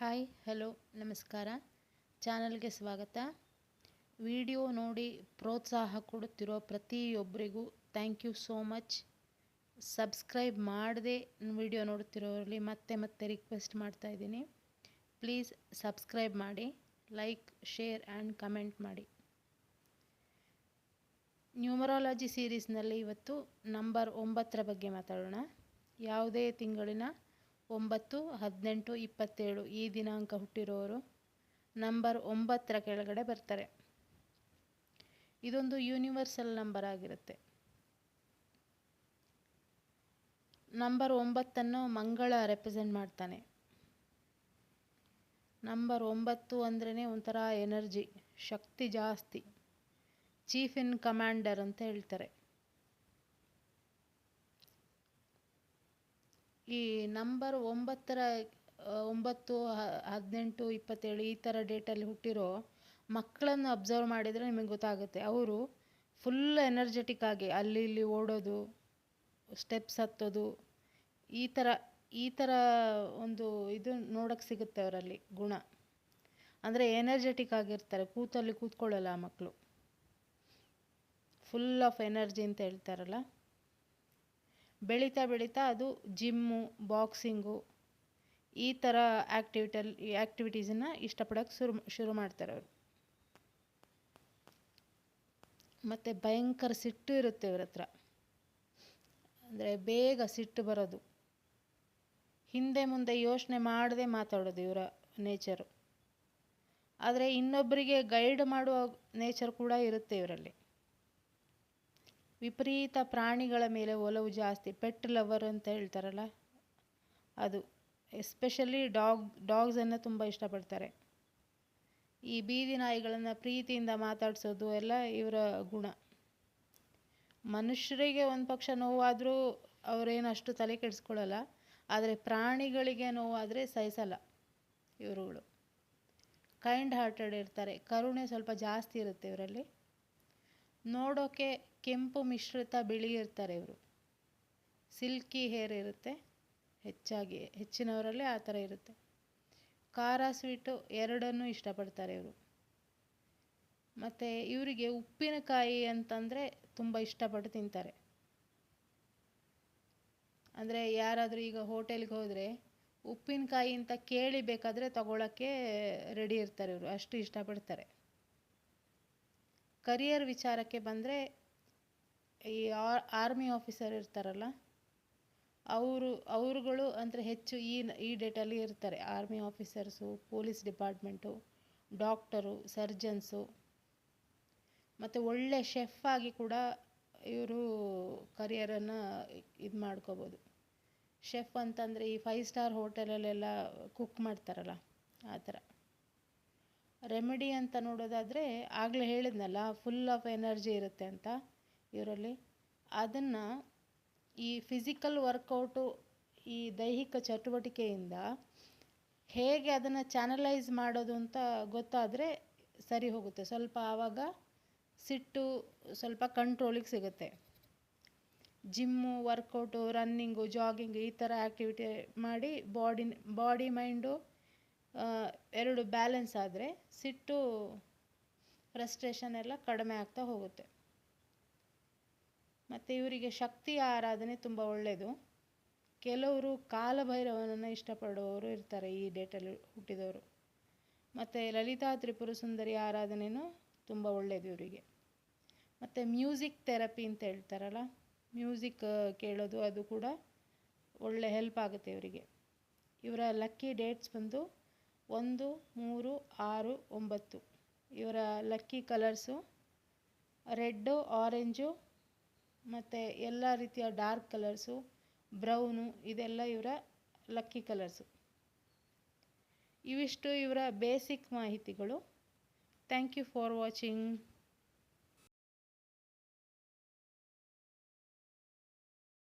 Hi, hello, ನಮಸ್ಕಾರ. ಚಾನಲ್ಗೆ ಸ್ವಾಗತ. ವಿಡಿಯೋ ನೋಡಿ ಪ್ರೋತ್ಸಾಹ ಕೊಡುತ್ತಿರೋ ಪ್ರತಿಯೊಬ್ಬರಿಗೂ thank you so much subscribe ಮಾಡದೆ ವಿಡಿಯೋ ನೋಡುತ್ತಿರೋರಲ್ಲಿ ಮತ್ತೆ ಮತ್ತೆ ರಿಕ್ವೆಸ್ಟ್ ಮಾಡ್ತಾ ಇದ್ದೀನಿ. ಪ್ಲೀಸ್ ಸಬ್ಸ್ಕ್ರೈಬ್ ಮಾಡಿ ಲೈಕ್ ಶೇರ್ ಆ್ಯಂಡ್ ಕಮೆಂಟ್ ಮಾಡಿ. ನ್ಯೂಮರಾಲಜಿ ಸೀರೀಸ್ನಲ್ಲಿ ಇವತ್ತು ನಂಬರ್ ಒಂಬತ್ತರ ಬಗ್ಗೆ ಮಾತಾಡೋಣ. ಯಾವುದೇ ತಿಂಗಳಿನ ಒಂಬತ್ತು, ಹದಿನೆಂಟು, ಇಪ್ಪತ್ತೇಳು ಈ ದಿನಾಂಕ ಹುಟ್ಟಿರೋರು ನಂಬರ್ ಒಂಬತ್ತರ ಕೆಳಗಡೆ ಬರ್ತಾರೆ. ಇದೊಂದು ಯೂನಿವರ್ಸಲ್ ನಂಬರ್ ಆಗಿರುತ್ತೆ. ನಂಬರ್ ಒಂಬತ್ತನ್ನು ಮಂಗಳ ರೆಪ್ರೆಸೆಂಟ್ ಮಾಡ್ತಾನೆ. ನಂಬರ್ ಒಂಬತ್ತು ಅಂದ್ರೇ ಒಂಥರ ಎನರ್ಜಿ, ಶಕ್ತಿ ಜಾಸ್ತಿ, ಚೀಫ್ ಇನ್ ಕಮಾಂಡರ್ ಅಂತ ಹೇಳ್ತಾರೆ. ಈ ನಂಬರ್ ಒಂಬತ್ತರ ಒಂಬತ್ತು ಹದಿನೆಂಟು, ಇಪ್ಪತ್ತೇಳು ಈ ಥರ ಡೇಟಲ್ಲಿ ಹುಟ್ಟಿರೋ ಮಕ್ಕಳನ್ನು ಅಬ್ಸರ್ವ್ ಮಾಡಿದರೆ ನಿಮಗೆ ಗೊತ್ತಾಗುತ್ತೆ. ಅವರು ಫುಲ್ ಎನರ್ಜೆಟಿಕ್ ಆಗಿ ಅಲ್ಲಿ ಇಲ್ಲಿ ಓಡೋದು ಸ್ಟೆಪ್ಸ್ ಹತ್ತೋದು, ಈ ಥರ ಈ ಥರ ಒಂದು ಇದು ನೋಡೋಕ್ಕೆ ಸಿಗುತ್ತೆ ಅವರಲ್ಲಿ ಗುಣ. ಅಂದರೆ ಎನರ್ಜೆಟಿಕ್ ಆಗಿರ್ತಾರೆ, ಕೂತಲ್ಲಿ ಕೂತ್ಕೊಳ್ಳಲ್ಲ ಆ ಮಕ್ಕಳು ಫುಲ್ ಆಫ್ ಎನರ್ಜಿ ಅಂತ ಹೇಳ್ತಾರಲ್ಲ. ಬೆಳೀತಾ ಬೆಳೀತಾ ಅದು ಜಿಮ್ಮು, ಬಾಕ್ಸಿಂಗು ಈ ಥರ ಆ್ಯಕ್ಟಿವಿಟಲ್ ಆ್ಯಕ್ಟಿವಿಟೀಸನ್ನು ಇಷ್ಟಪಡೋಕ್ಕೆ ಶುರು ಶುರು ಮಾಡ್ತಾರೆ ಅವರು. ಮತ್ತು ಭಯಂಕರ ಸಿಟ್ಟು ಇರುತ್ತೆ ಇವ್ರ ಹತ್ರ. ಅಂದರೆ ಬೇಗ ಸಿಟ್ಟು ಬರೋದು. ಹಿಂದೆ ಮುಂದೆ ಯೋಚನೆ ಮಾಡದೆ ಮಾತಾಡೋದು ಇವರ ನೇಚರು. ಆದರೆ ಇನ್ನೊಬ್ಬರಿಗೆ ಗೈಡ್ ಮಾಡುವ ನೇಚರ್ ಕೂಡ ಇರುತ್ತೆ ಇವರಲ್ಲಿ. ವಿಪರೀತ ಪ್ರಾಣಿಗಳ ಮೇಲೆ ಒಲವು ಜಾಸ್ತಿ. ಪೆಟ್ ಲವರ್ ಅಂತ ಹೇಳ್ತಾರಲ್ಲ, ಅದು. ಎಸ್ಪೆಷಲಿ ಡಾಗ್ ಡಾಗ್ಸನ್ನು ತುಂಬ ಇಷ್ಟಪಡ್ತಾರೆ. ಈ ಬೀದಿ ನಾಯಿಗಳನ್ನು ಪ್ರೀತಿಯಿಂದ ಮಾತಾಡಿಸೋದು ಎಲ್ಲ ಇವರ ಗುಣ. ಮನುಷ್ಯರಿಗೆ ಒಂದು ಪಕ್ಷ ನೋವಾದರೂ ಅವರೇನು ಅಷ್ಟು ತಲೆ ಕೆಡಿಸ್ಕೊಳ್ಳಲ್ಲ ಆದರೆ ಪ್ರಾಣಿಗಳಿಗೆ ನೋವಾದರೆ ಸಹಿಸಲ್ಲ ಇವರುಗಳು. ಕೈಂಡ್ ಹಾರ್ಟೆಡ್ ಇರ್ತಾರೆ. ಕರುಣೆ ಸ್ವಲ್ಪ ಜಾಸ್ತಿ ಇರುತ್ತೆ ಇವರಲ್ಲಿ. ನೋಡೋಕ್ಕೆ ಕೆಂಪು ಮಿಶ್ರಿತ ಬಿಳಿ ಇರ್ತಾರೆ ಇವರು. ಸಿಲ್ಕಿ ಹೇರ್ ಇರುತ್ತೆ, ಹೆಚ್ಚಾಗಿ ಹೆಚ್ಚಿನವರಲ್ಲಿ ಆ ಥರ ಇರುತ್ತೆ. ಖಾರ, ಸ್ವೀಟು ಎರಡನ್ನೂ ಇಷ್ಟಪಡ್ತಾರೆ ಇವರು. ಮತ್ತು ಇವರಿಗೆ ಉಪ್ಪಿನಕಾಯಿ ಅಂತಂದರೆ ತುಂಬ ಇಷ್ಟಪಟ್ಟು ತಿಂತಾರೆ. ಅಂದರೆ ಯಾರಾದರೂ ಈಗ ಹೋಟೆಲ್ಗೆ ಹೋದರೆ ಉಪ್ಪಿನಕಾಯಿ ಅಂತ ಕೇಳಿ ಬೇಕಾದರೆ ತಗೊಳ್ಳೋಕ್ಕೆ ರೆಡಿ ಇರ್ತಾರೆ ಇವರು, ಅಷ್ಟು ಇಷ್ಟಪಡ್ತಾರೆ. ಕರಿಯರ್ ವಿಚಾರಕ್ಕೆ ಬಂದರೆ ಈ ಆರ್ಮಿ ಆಫೀಸರ್ ಇರ್ತಾರಲ್ಲ, ಅವರು, ಅವರುಗಳು ಅಂದರೆ ಹೆಚ್ಚು ಈ ಈ ಡೇಟಲ್ಲಿ ಇರ್ತಾರೆ. Army officers, police department, doctor, surgeons, ಮತ್ತು ಒಳ್ಳೆ ಶೆಫ್ ಆಗಿ ಕೂಡ ಇವರು ಕರಿಯರನ್ನು ಇದು ಮಾಡ್ಕೋಬೋದು. ಶೆಫ್ ಅಂತಂದರೆ ಈ ಫೈವ್ ಸ್ಟಾರ್ ಹೋಟೆಲಲ್ಲೆಲ್ಲ ಕುಕ್ ಮಾಡ್ತಾರಲ್ಲ, ಆ ಥರ. ರೆಮಿಡಿ ಅಂತ ನೋಡೋದಾದರೆ ಆಗಲೇ ಹೇಳಿದ್ನಲ್ಲ ಫುಲ್ ಆಫ್ ಎನರ್ಜಿ ಇರುತ್ತೆ ಅಂತ ಇವರಲ್ಲಿ. ಅದನ್ನು ಈ ಫಿಸಿಕಲ್ ವರ್ಕೌಟು ಈ ದೈಹಿಕ ಚಟುವಟಿಕೆಯಿಂದ ಹೇಗೆ ಅದನ್ನು ಚಾನಲೈಸ್ ಮಾಡೋದು ಅಂತ ಗೊತ್ತಾದರೆ ಸರಿ ಹೋಗುತ್ತೆ. ಸ್ವಲ್ಪ ಆವಾಗ ಸಿಟ್ಟು ಸ್ವಲ್ಪ ಕಂಟ್ರೋಲಿಗೆ ಸಿಗುತ್ತೆ. ಜಿಮ್ಮು ವರ್ಕೌಟು ರನ್ನಿಂಗು ಜಾಗಿಂಗು ಈ ಥರ ಆ್ಯಕ್ಟಿವಿಟಿ ಮಾಡಿ ಬಾಡಿ ಬಾಡಿ ಮೈಂಡು ಎರಡು ಬ್ಯಾಲೆನ್ಸ್ ಆದರೆ ಸಿಟ್ಟು ಫ್ರಸ್ಟ್ರೇಷನ್ ಎಲ್ಲ ಕಡಿಮೆ ಆಗ್ತಾ ಹೋಗುತ್ತೆ. ಮತ್ತು ಇವರಿಗೆ ಶಕ್ತಿಯ ಆರಾಧನೆ ತುಂಬ ಒಳ್ಳೆಯದು ಕೆಲವರು ಕಾಲಭೈರವನನ್ನು ಇಷ್ಟಪಡುವವರು ಇರ್ತಾರೆ ಈ ಡೇಟಲ್ಲಿ ಹುಟ್ಟಿದವರು. ಮತ್ತು ಲಲಿತಾ ತ್ರಿಪುರ ಸುಂದರಿ ಆರಾಧನೆಯೂ ತುಂಬ ಒಳ್ಳೆಯದು ಇವರಿಗೆ. ಮತ್ತು ಮ್ಯೂಸಿಕ್ ಥೆರಪಿ ಅಂತ ಹೇಳ್ತಾರಲ್ಲ ಮ್ಯೂಸಿಕ್ ಕೇಳೋದು ಅದು ಕೂಡ ಒಳ್ಳೆ ಹೆಲ್ಪ್ ಆಗುತ್ತೆ ಇವರಿಗೆ. ಇವರ ಲಕ್ಕಿ ಡೇಟ್ಸ್ ಬಂದು ಒಂದು, ಮೂರು, ಆರು, ಒಂಬತ್ತು. ಇವರ ಲಕ್ಕಿ ಕಲರ್ಸು ರೆಡ್ಡು, ಆರೆಂಜು ಮತ್ತು ಎಲ್ಲ ರೀತಿಯ ಡಾರ್ಕ್ ಕಲರ್ಸು, ಬ್ರೌನು ಇದೆಲ್ಲ ಇವರ ಲಕ್ಕಿ ಕಲರ್ಸು. ಇವಿಷ್ಟು ಇವರ ಬೇಸಿಕ್ ಮಾಹಿತಿಗಳು. Thank you for watching.